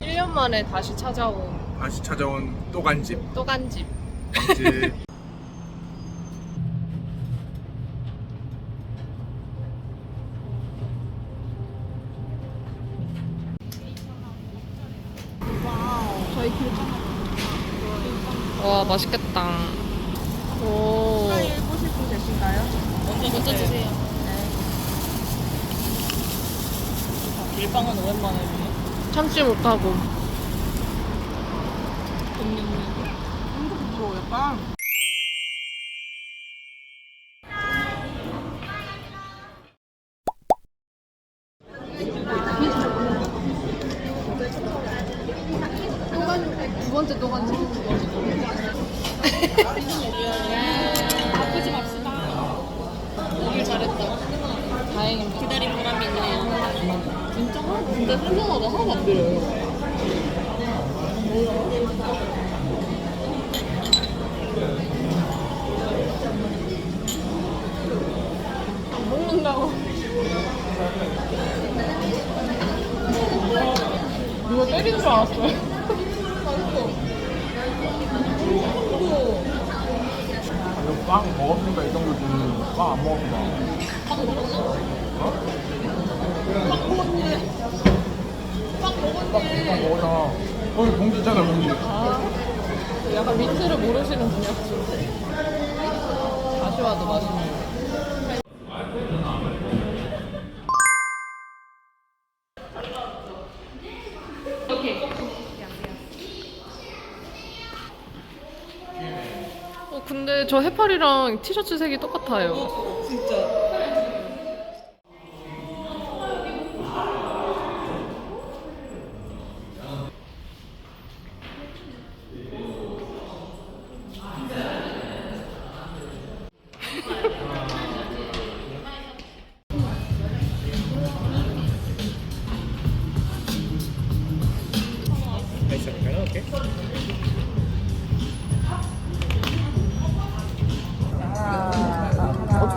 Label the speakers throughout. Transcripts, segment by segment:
Speaker 1: 1년 만에 다시 찾아온
Speaker 2: 다시 찾아온 또 간집
Speaker 1: 또 간집. 집와 맛있겠다. 오.
Speaker 3: 보실 분 계신가요?
Speaker 1: 먼저 먼저 드세요.
Speaker 3: 밀빵은 오랜만에.
Speaker 1: 참지 못하고.
Speaker 3: 한국 부러워 약간.
Speaker 1: 근데 생각보다 하나도 안 들려요. 안 먹는다고. 누가 때리는 줄 알았어요.
Speaker 2: 이거 빵 먹었으니까 이 정도지 빵안 먹었구나
Speaker 1: 빵 먹었나?
Speaker 2: 어?
Speaker 1: 빵 먹었네. 빵
Speaker 2: 빵
Speaker 1: 먹었네.
Speaker 2: 먹었잖아 거기 봉지 있잖아 봉지
Speaker 1: 아, 약간 민트를 모르시는 분이었죠. 다시 와도 맛있네. 어, 근데 저 해파리랑 티셔츠 색이 똑같아요.
Speaker 3: 진짜.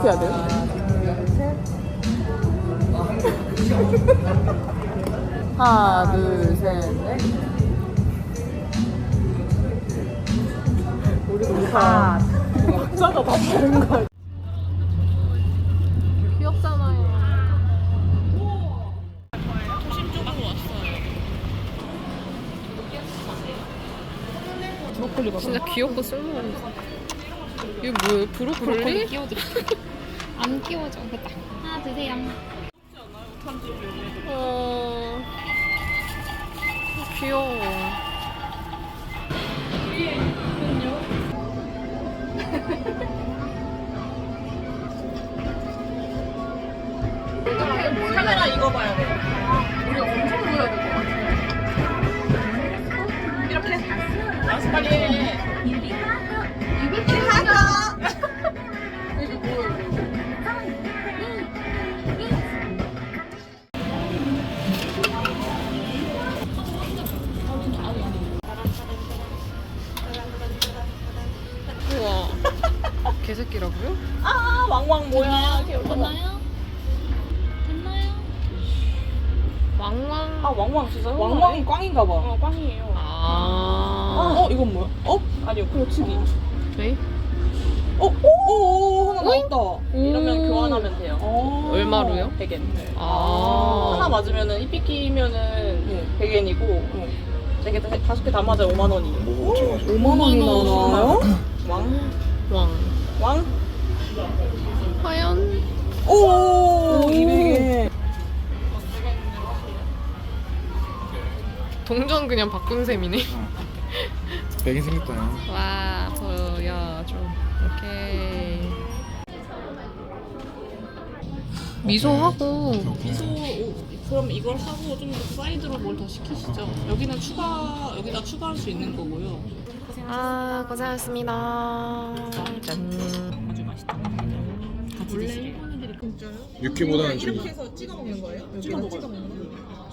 Speaker 3: 어떻게 해야 돼요? 하나, 둘, 셋, 넷. 못하. 박자가 다 다른 거야.
Speaker 1: 귀엽잖아요. 도심 쪽으로 왔어요.
Speaker 3: 브로콜리가
Speaker 1: 진짜 귀엽고 쓸모없는. 이게 뭐예요? 브로콜리?
Speaker 4: 끼워드려. 안 끼워져. 됐다. 하나 드세요.
Speaker 1: 어... 귀여워.
Speaker 3: 꽝인가 봐. 어, 꽝이에요.
Speaker 1: 아.
Speaker 3: 어, 이건 뭐야? 어? 아니요, 그렇지기.
Speaker 1: 네?
Speaker 3: 어, 오, 오, 하나
Speaker 1: 오잉?
Speaker 3: 나왔다.
Speaker 5: 이러면 교환하면 돼요.
Speaker 3: 어.
Speaker 1: 얼마로요?
Speaker 5: 100엔.
Speaker 1: 아.
Speaker 5: 하나 맞으면은 이 삐 끼면은 100엔이고 네개 다섯 개 다 맞아요 5만 원이에요.
Speaker 2: 뭐
Speaker 3: 5만 원이나 나와요?
Speaker 5: 왕?
Speaker 1: 왕.
Speaker 5: 왕?
Speaker 1: 하얀.
Speaker 3: 오, 200에.
Speaker 1: 동전 그냥 바꾼 셈이네.
Speaker 2: 백인 생겼다
Speaker 1: 와, 보여줘. 오케이. 미소하고.
Speaker 5: 미소 오, 그럼 이걸 하고 좀 더 사이드로 뭘 더 시키시죠. 여기는 추가 여기다 추가할 수 있는 거고요.
Speaker 1: 아, 고생하셨습니다. 짠.
Speaker 5: 아주 맛있다. 같이 드시래요.
Speaker 2: 육회보다는 좀
Speaker 3: 해서 찍어 먹는 거예요?
Speaker 5: 찍어 먹어요.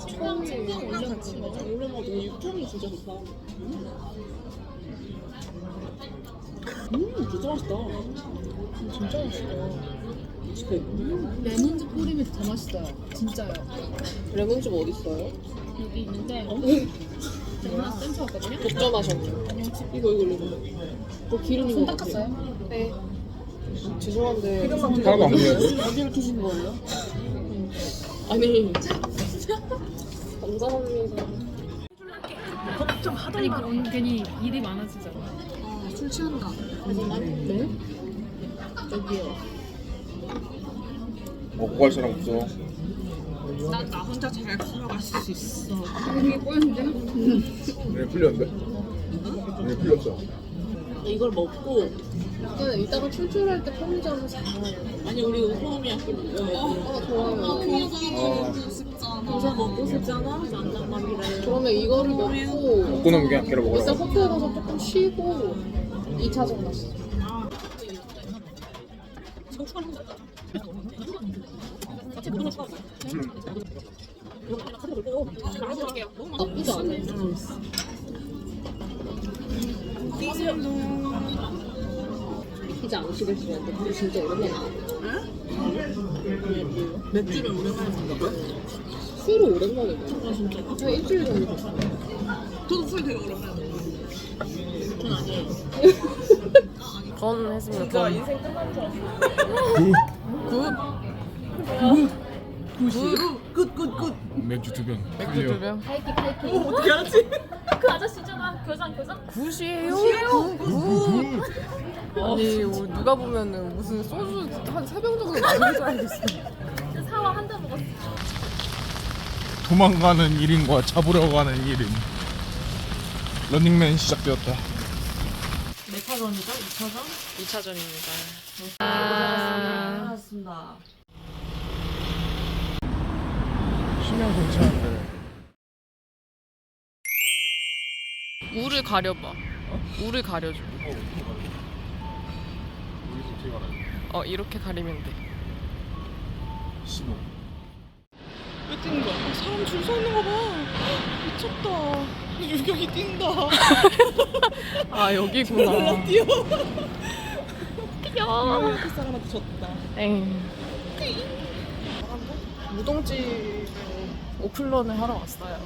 Speaker 5: 청양 올려 같이 먹어. 올려 먹어. 육향이 진짜 좋다. 음, 진짜 맛있다. 진짜 맛있다.
Speaker 3: 레몬즙 뿌리면 더 맛있어요. 진짜요.
Speaker 1: 레몬즙 어디 있어요?
Speaker 3: 여기 있는데 제가 센터 왔거든요.
Speaker 1: 독점하셨네. 이거 이거 이거. 그 기름이
Speaker 3: 손 닦았어요? 네.
Speaker 1: 죄송한데
Speaker 2: 하나도 안 보여요?
Speaker 1: 어디를 키신 거예요? 아니 감사합니다.
Speaker 3: 아니 그런 괜히 일이 많아지잖아.
Speaker 5: 술 취한다.
Speaker 1: 네? 여기요.
Speaker 2: 먹고 갈 사람 없어.
Speaker 5: 난 나 혼자 잘 걸어갈 수 있어.
Speaker 3: 이게 꼬였는데?
Speaker 2: 네, 풀렸는데? 네, 풀렸어.
Speaker 1: 이걸 먹고
Speaker 3: 네, 이따가 출출할 때 편의점에서
Speaker 1: 아니 우리 우소미야끼 먹어야지.
Speaker 3: 아 좋아요.
Speaker 2: 아,
Speaker 1: 우선 먹고 싶잖아. 난장밥이래.
Speaker 3: 그러면 이거를 먹고
Speaker 2: 먹고는 그냥 걔를
Speaker 3: 일단
Speaker 2: 먹으라고.
Speaker 3: 호텔 가서 조금 쉬고 2차전 마시죠. 나쁘지 않네. 피자 안 시켰어요. 근데 진짜 오랜만에.
Speaker 1: 맥주를 오랜만에 먹어.
Speaker 3: 술을 오랜만에 먹어. 아 진짜? 한 일주일 전에 먹었어.
Speaker 5: 저도 술 되게 오랜만에 먹어.
Speaker 1: 전 아니에요. 건 했으면
Speaker 5: 진짜
Speaker 1: 건.
Speaker 5: 인생 끝난 줄 알았어. 굿굿 굿.
Speaker 2: 맥주 두 병.
Speaker 1: 맥주 두 병.
Speaker 3: 파이키 파이키.
Speaker 5: 어떻게 알았지?
Speaker 3: 그 아저씨잖아. 교장 교장.
Speaker 1: 굿이에요. 굿. 굿. 아니 뭐 누가 보면은 무슨 소주 한 세 병 정도 마신 줄 알겠어.
Speaker 3: 사와 한 잔 먹었어.
Speaker 2: 도망가는 1인과 잡으러 가는 1인. 런닝맨 시작되었다.
Speaker 5: 몇 차전이죠? 2차전?
Speaker 1: 2차전입니다.
Speaker 5: 고생하셨습니다.
Speaker 2: 쉬면 괜찮은데.
Speaker 1: 우를 가려봐. 우를 가려줘. 어 이렇게 가리면 돼.
Speaker 2: 15.
Speaker 5: 왜 뛰는 거야? 사람 줄 서 있는 거 봐. 미쳤다. 유경이 뛴다.
Speaker 1: 아 여기구나.
Speaker 5: 뛰어.
Speaker 1: 귀여워.
Speaker 5: 그 사람한테 졌다.
Speaker 1: 엥. 무동집 오픈런을 하러 왔어요.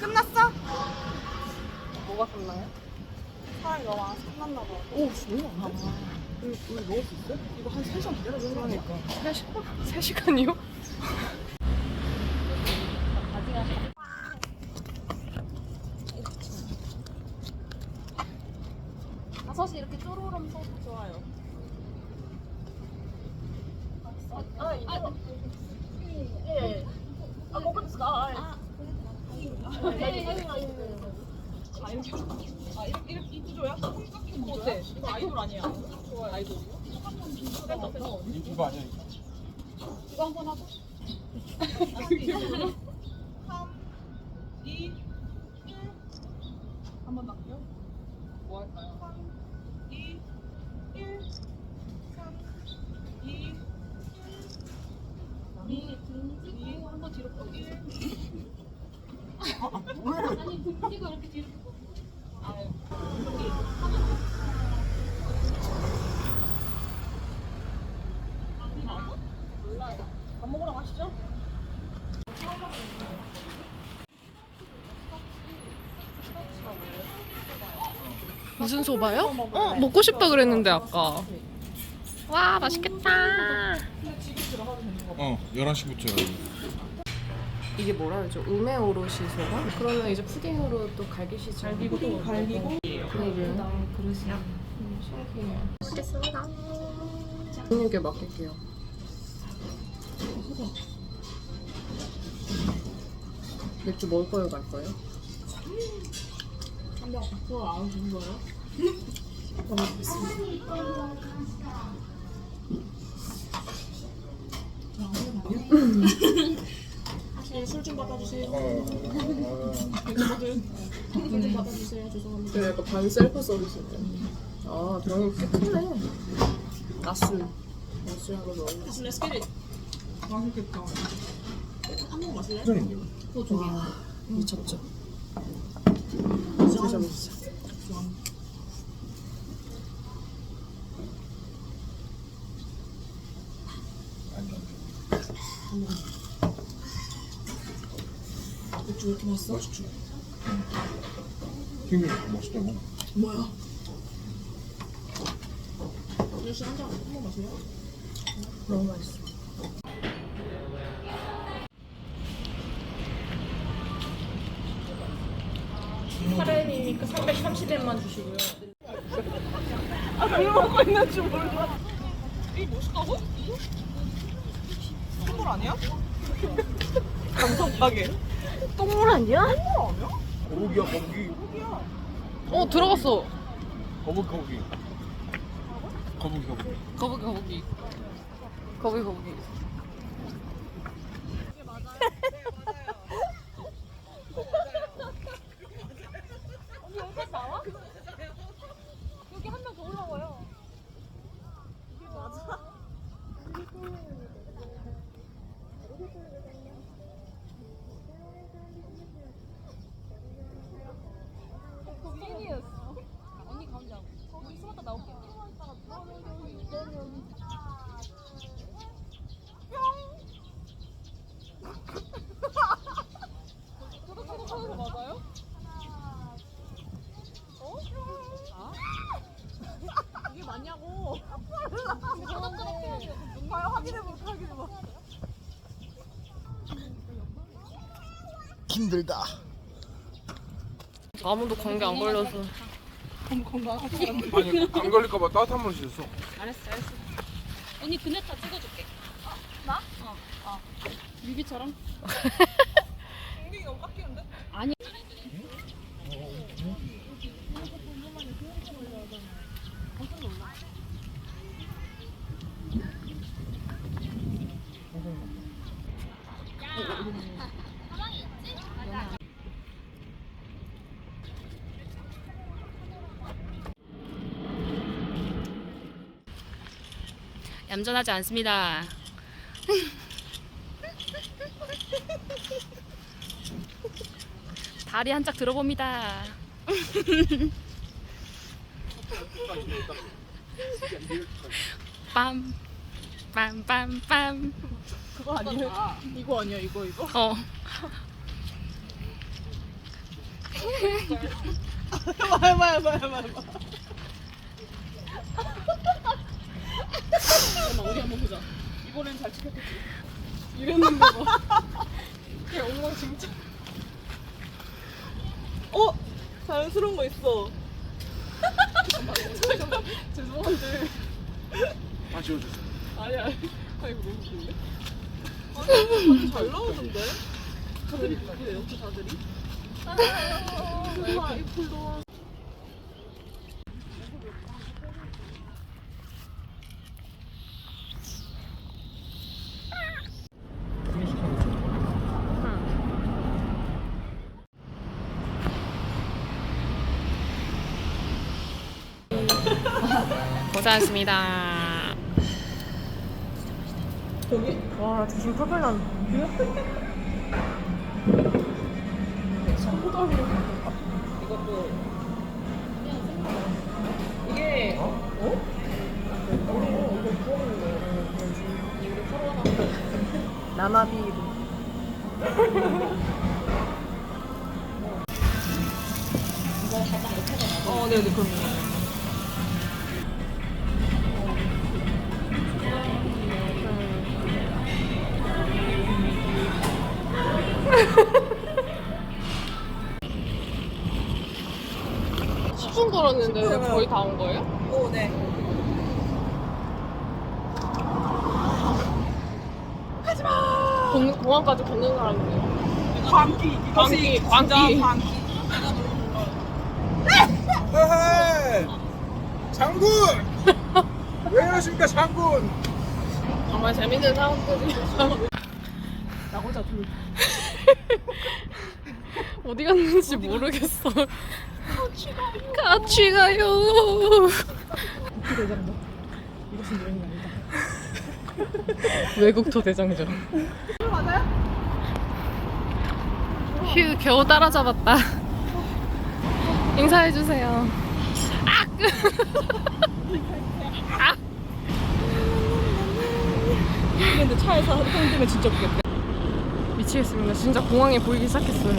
Speaker 5: 끝났어?
Speaker 1: 뭐가 끝나요?
Speaker 5: 사람이 너무 많아서 끝났나 봐.
Speaker 1: 오?
Speaker 5: 우리, 우리 먹을 수 있어? 이거 한 3시간 기다려서 그러니까.
Speaker 1: 3시간? 3시간이요?
Speaker 3: 다섯이 이렇게 쪼로롬 써도 좋아요. 아, 이게 예. 아, 먹었어. 아, 아.
Speaker 5: 아, 이렇게. 아, 이렇게, 이 구조야? 어때? 이거 아이돌 아니야? 좋아요. 아이돌이요?
Speaker 2: 이거 아니야, 이거.
Speaker 3: 이거 한번 하고.
Speaker 1: 무슨 소바요? 어 먹고 싶다 그랬는데 아까. 와 맛있겠다.
Speaker 2: 어, 11시부터.
Speaker 1: 이게 뭐라 그러죠? 우메 오로시 소바? 그러면 이제 푸딩으로 또 갈기시죠. 갈기고 또 갈기고. 그러게요. 그러시요. 신기해요. 맛있겠습니다. 근육에 맡길게요. 맥주 먹을 거예요, 말 거예요?
Speaker 5: 한명 앞으로 안 오신 거예요? 술좀 받아주세요. 술좀 받아주세요. 죄송합니다.
Speaker 1: 네, 약간 반 셀프 서비스인데. 아, 병이 꽤 크네. 낮술. 낮술 하고 넣어.
Speaker 5: Let's get it. 맛있겠다. 한번 마실래?
Speaker 2: 회전인데.
Speaker 1: 와, 미쳤죠. 진짜 미쳤어.
Speaker 5: 맥주 왜 이렇게 맛있어?
Speaker 2: 맛있지? 튀김이 맛있다 이거
Speaker 5: 뭐야? 아저씨 한잔 한번 마실래? 너무 맛있어. 카레니까 330엔만 주시고요. 아, 물 먹고 있는 줄 몰라. 이게 멋있다고? 선물 아니야? 감성 가게.
Speaker 3: 똥물 아니야?
Speaker 2: 거북이야 거북이
Speaker 3: 어 들어갔어.
Speaker 2: 거북이 거북이 거북이 거북이
Speaker 3: 거북이 거북이. 거북이 거북이.
Speaker 2: 힘들다
Speaker 3: 아무도 감기 안 걸려서.
Speaker 2: 아니 안 걸릴까봐 따뜻한 물 씻었어
Speaker 3: 알았어 알았어. 언니 그네타 찍어줄게. 나? 어. 어. 뮤비처럼?
Speaker 5: 엉덩이 너무 깎이는데?
Speaker 3: 아니. 얌전하지 않습니다. 다리 한 짝 들어봅니다. 빰, 빰, 빰, 빰.
Speaker 5: 그거 아니야? 이거 아니야 이거 이거?
Speaker 3: 어.
Speaker 5: 해봐 해봐 해봐 해봐 해봐. 잠깐만 우리 한번 보자. 이번엔 잘 찍혔겠지. 이랬는데 뭐. 그냥 엉망진창. 어? 자연스러운 거 있어. 잠깐만 죄송한데.
Speaker 2: 다 지워줬어
Speaker 5: 아니야. 아 이거 너무 웃긴데? 아니 잘 나오는데? 다들이 그래 역시 다들이? 아 이불도
Speaker 3: 고 생하셨습니다.
Speaker 5: 저기 와 지금 펄펄 난 이것도 이게 어? 나나비로 어, 네 네, 그럼요.
Speaker 3: 걸었는데 거의 다 온 거예요?
Speaker 5: 오, 네.
Speaker 3: 공, 공항까지 걷는 사람들.
Speaker 5: 광기.
Speaker 3: 광기,
Speaker 5: 이것이
Speaker 3: 광기.
Speaker 5: 진짜 광기.
Speaker 2: 헤헤 장군 왜 이러십니까 장군
Speaker 3: 정말 재밌는 사람들이.
Speaker 5: 나고자 둘.
Speaker 3: 어디 갔는지 모르겠어. 같이 가요.
Speaker 5: 대장도. 이것은 여행이 아니다.
Speaker 3: 외국토 대장정.
Speaker 5: 맞아요?
Speaker 3: 휴, 겨우 따라잡았다. 인사해주세요. 아! 아!
Speaker 5: 근데 차에서 흔들면 진짜 웃겠다.
Speaker 1: 미치겠습니다. 진짜 공항이 보이기 시작했어요.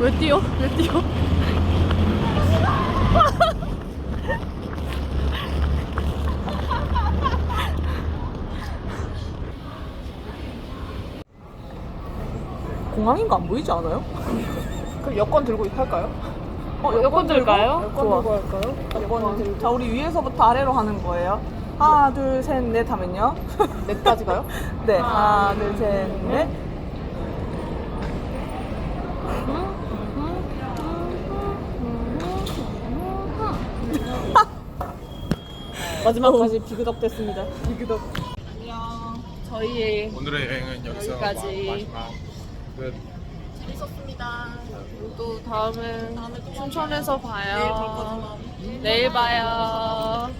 Speaker 1: 왜 뛰어? 왜 뛰어?
Speaker 5: 공항인 거 안 보이지 않아요? 그럼 여권 들고 할까요? 어,
Speaker 1: 여권 들까요?
Speaker 5: 여권 들고 할까요? 여권 들고. 자, 우리 위에서부터 아래로 하는 거예요. 하나, 둘, 셋, 넷 하면요. 넷까지 가요? 네. 하나, 둘, 셋, 넷. 마지막까지 비그덕 됐습니다. 비그덕. 안녕.
Speaker 1: 저희의
Speaker 2: 오늘의 여행은 여기서
Speaker 1: 여기까지.
Speaker 2: 마지막 끝.
Speaker 1: 또 다음은 춘천에서 봐요. 내일 봐요.